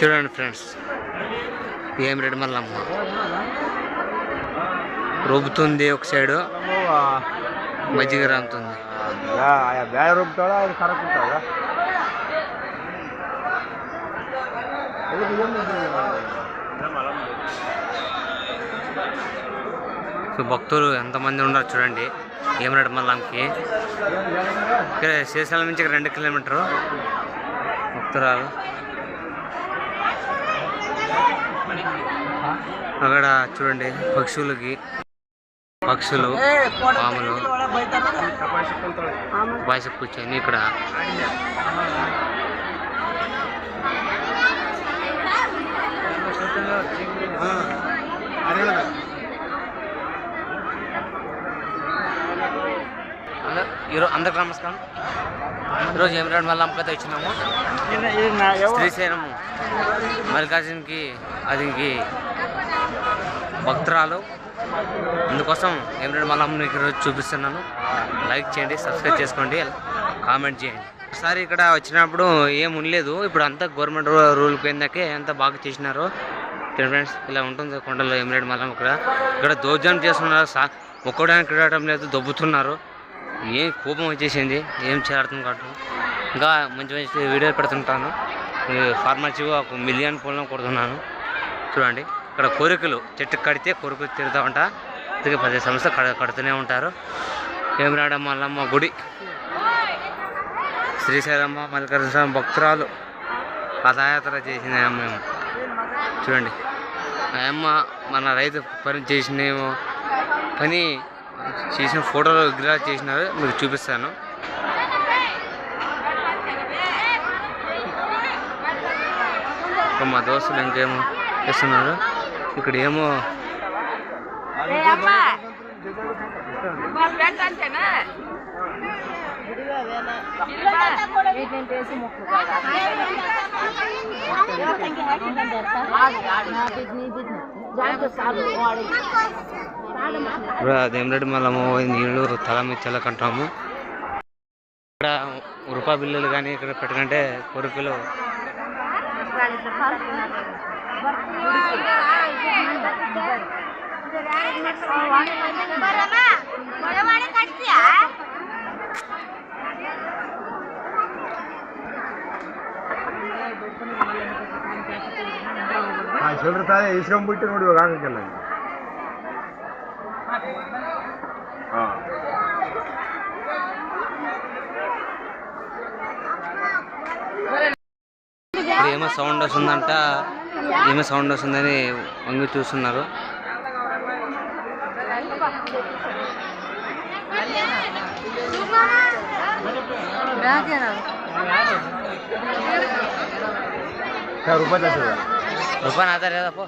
చూడండి ఫ్రెండ్స్ ఏం రెడ్డి మల్లమ్మ? రుబ్బుతుంది ఒక సైడు మజ్జిగ రాముతుంది. సో భక్తులు ఎంతమంది ఉన్నారు చూడండి ఏమరెడ్డి మల్లంకి ఇక్కడ శ్రీశైలం నుంచి రెండు కిలోమీటరు భక్తురాలు. అక్కడ చూడండి పక్షులకి పక్షులు పాములు బాయ్స్ కూర్చొని ఇక్కడ. ఈరోజు అందరికి నమస్కారం. ఈరోజు ఏమిరాడు మళ్ళీ అమ్మకైతే వచ్చినాము? శ్రీశైలం మల్లికార్జున్కి అది భక్తురాలు. అందుకోసం ఏమిరాడు మళ్ళీ అమ్మకి ఈరోజు చూపిస్తున్నాను. లైక్ చేయండి సబ్స్క్రైబ్ చేసుకోండి కామెంట్ చేయండి. ఒకసారి ఇక్కడ వచ్చినప్పుడు ఏం ఉండలేదు. ఇప్పుడు అంతా గవర్నమెంట్ రూల్ పోయిందాకే అంతా బాగా చేసినారు ఫ్రెండ్స్ ఇలా ఉంటుంది కొండలో ఏమిరాడు మల్లం ఇక్కడ ఇక్కడ దౌర్జన్యం చేస్తున్నారు. సా మొక్కడానికి తిరగడం లేదు దొబ్బుతున్నారు. ఏం కోపం వచ్చేసింది? ఏం చేయాలి అర్థం ఇంకా మంచి మంచి వీడియోలు పెడుతుంటాను. ఫార్మసీగా ఒక మిలియన్ పొలం కొడుతున్నాను. చూడండి. ఇక్కడ కోరికలు చెట్టు కడితే కోరికలు తిరుగుతూ ఉంటా. అందుకే పది సంవత్సరాలు కడ కడుతూనే ఉంటారు. ఏమిరాడ మల్లమ్మ గుడి. శ్రీశైలమ్మ మల్లికార్జున స్వామి భక్తురాలు పాదయాత్ర చేసిన మేము. చూడండి. ఆ అమ్మ మన రైతు పని చేసిన పని చేసిన ఫోటోలు విగ్రహాలు చేసినారు మీకు చూపిస్తాను. మా దోస్తులు ఇంకేమో? చేస్తున్నారు ఇక్కడ ఏమో దేమరెడ్డి మల్లమ్మ నీళ్ళు తల మీద చల్లకంటాము ఇక్కడ రూపాయి బిల్లులు కానీ ఇక్కడ పెట్టకంటే కొరుకులు. ಹೇಳ್ತಾರೆ ಇಸ್ಕೊಂಬಿಟ್ಟು ನೋಡುವಾಗ ಆಗಕ್ಕೆಲ್ಲ ಹಾಂ ఏమో సౌండ్ వస్తుందంట ఏమో సౌండ్ వస్తుందని వంగి చూస్తున్నారు. రూపాయి రూపాయలు ఆధార్ కదా పో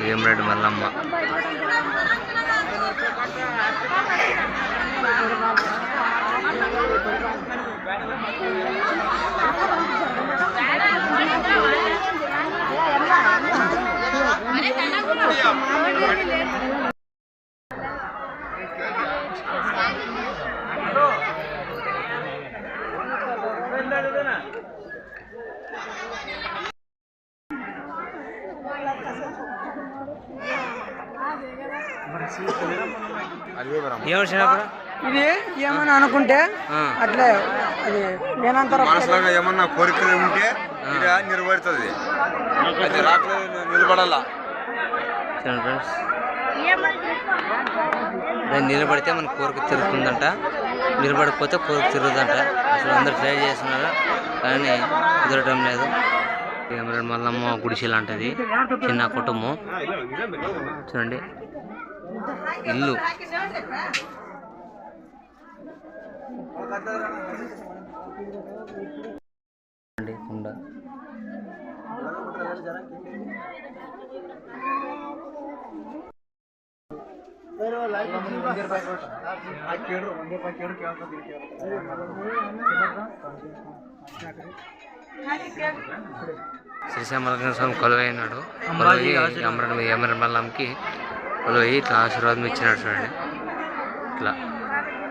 వేమరెడ్డి మల్లమ్మ ఇది ఏమని అనుకుంటే అట్లే అది ఏమన్నా కోరికలు ఉంటే ఇది నెరవేరుతుంది అది రాత్రి నిలబడాల? ఫ్రెండ్స్. నిలబడితే మన కోరిక తిరుగుతుందంట నిలబడకపోతే కోరిక తిరుగుతుందంట అసలు అందరు ట్రై చేస్తున్నారు. కానీ కుదరటం లేదు. మల్లమ్మ గుడిసె లాంటిది. చిన్న కుటుంబం. చూడండి. ఇల్లు. చూడండి కుండ. శ్రీశైలం స్వామి కొలువైనాడు. కొలువై ఎమరన్ ఎమరన్ వాళ్ళు కొలువై ఇట్లా ఆశీర్వాదం ఇచ్చినాడు చూడండి. ఇట్లా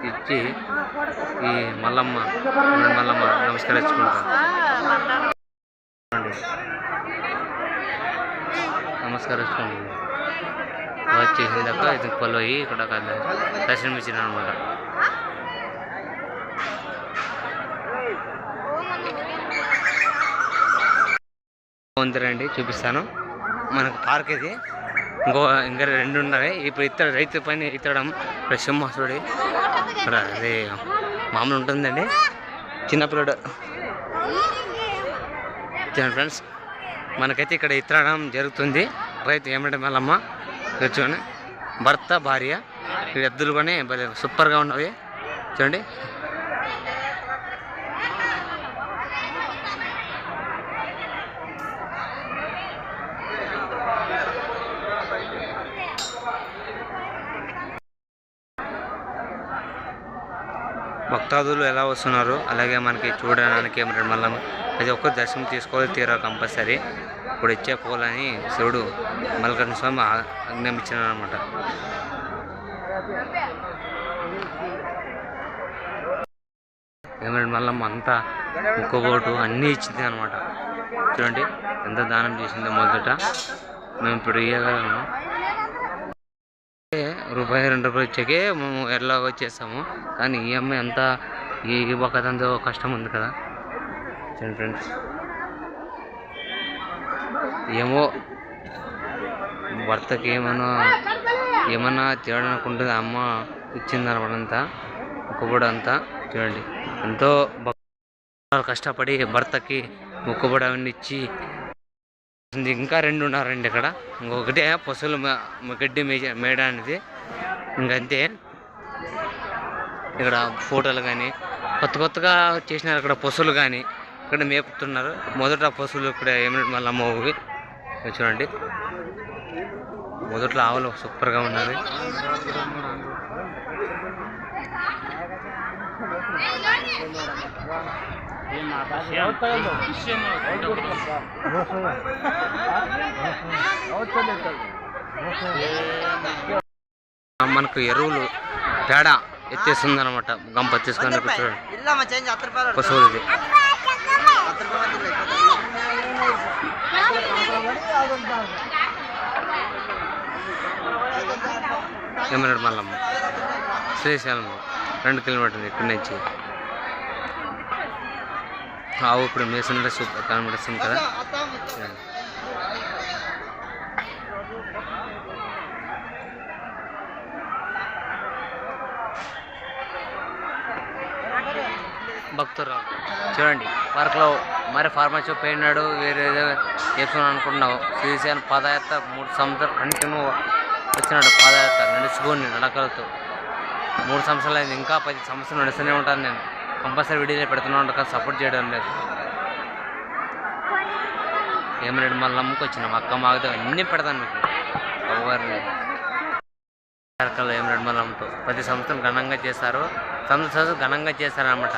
ఇచ్చి ఈ మల్లమ్మ మల్లమ్మ నమస్కరించుకుంటారు. నమస్కరించుకోండి వచ్చేసిన వచ్చేసిందాక ఇది కొలువై ఇక్కడ దర్శనం ఇచ్చిన అనమాట ఉందిరండి చూపిస్తాను. మనకు పార్క్ ఇది. ఇంకో ఇంకా రెండు ఉన్నాయి. ఇప్పుడు ఇతర రైతు పని ఇతడం ఇక్కడ సింహాసుడి ఇక్కడ అది మామూలు ఉంటుందండి. చిన్నపిల్లడు ఫ్రెండ్స్ మనకైతే ఇక్కడ ఇత్తడం జరుగుతుంది. రైతు ఏమిటి మళ్ళమ్మ చూడండి. భర్త భార్య ఎద్దులు కొని భలే సూపర్గా ఉన్నవి. చూడండి. భక్తాదులు ఎలా వస్తున్నారు అలాగే మనకి చూడడానికి మళ్ళీ అది ఒక్క దర్శనం తీసుకోవాలి తీరా కంపల్సరీ. ఇప్పుడు ఇచ్చే పోలని శివుడు మల్లికార్జున స్వామి ఆ- అనమాట ఏమంటే మళ్ళీ అంతా ఇంకోబోటు అన్నీ ఇచ్చింది అనమాట చూడండి ఎంత దానం చేసిందో మొదట. మేము ఇప్పుడు ఇవ్వగలము రూపాయి రెండు రూపాయలు ఇచ్చాకే మేము ఎట్లా వచ్చేస్తాము కానీ ఈఎంఐ అంతా ఈ బొక్కదంతో కష్టం ఉంది కదా. చూడండి ఫ్రెండ్స్. ఏమో భర్తకి ఏమైనా ఏమన్నా తేడానుకుంటుంది అమ్మ ఇచ్చింది అనమాట అంతా మొక్కుబడి అంతా. చూడండి. ఎంతో భక్- కష్టపడి భర్తకి మొక్కుబడి అవన్నీ ఇచ్చి ఇంకా రెండు ఉన్నారండి ఇక్కడ. ఇంకొకటే పశువులు గడ్డి మేయ మేయడానికి ఇంకంతే. ఇక్కడ ఫోటోలు కానీ కొత్త కొత్తగా చేసినారు ఇక్కడ పశువులు కానీ ఇక్కడ మేపుతున్నారు. మొదట పశువులు ఇక్కడ ఏమిటి మళ్ళీ అమ్మవి చూడండి. మొదట్లో ఆవులు సూపర్గా ఉన్నది మనకు ఎరువులు పేడ ఎత్తేస్తుంది అనమాట గంప తీసుకొని పశువులు మల్లమ్మ. శ్రీశైలం రెండు కిలోమీటర్లు ఇక్కడి నుంచి. ఆవు ఇప్పుడు మేసిన సూపర్ కనబడుతుంది కదా. భక్తురాలు. చూడండి పార్క్లో మరి ఫార్మసీ పోయినాడు వేరే ఏదో చేస్తున్నాడు అనుకున్నావు శ్రీశాన్ పాదయాత్ర మూడు సంవత్సరాలు కంటిన్యూ వచ్చినాడు పాదయాత్ర నడుచుకొని నడకలతో. మూడు సంవత్సరాలు అయింది ఇంకా పది సంవత్సరాలు నడుస్తూనే ఉంటాను నేను. కంపల్సరీ వీడియోలో పెడుతున్నాను కానీ సపోర్ట్ చేయడం లేదు. ఏమన్నాడు మళ్ళీ అమ్ముకొచ్చినాం అక్క మాగితే అన్నీ పెడతాను మీకు. ఎవరిని ఏమన్నాడు మళ్ళీ అమ్మతో ప్రతి సంవత్సరం ఘనంగా చేస్తారు. సంవత్సరం ఘనంగా చేస్తారనమాట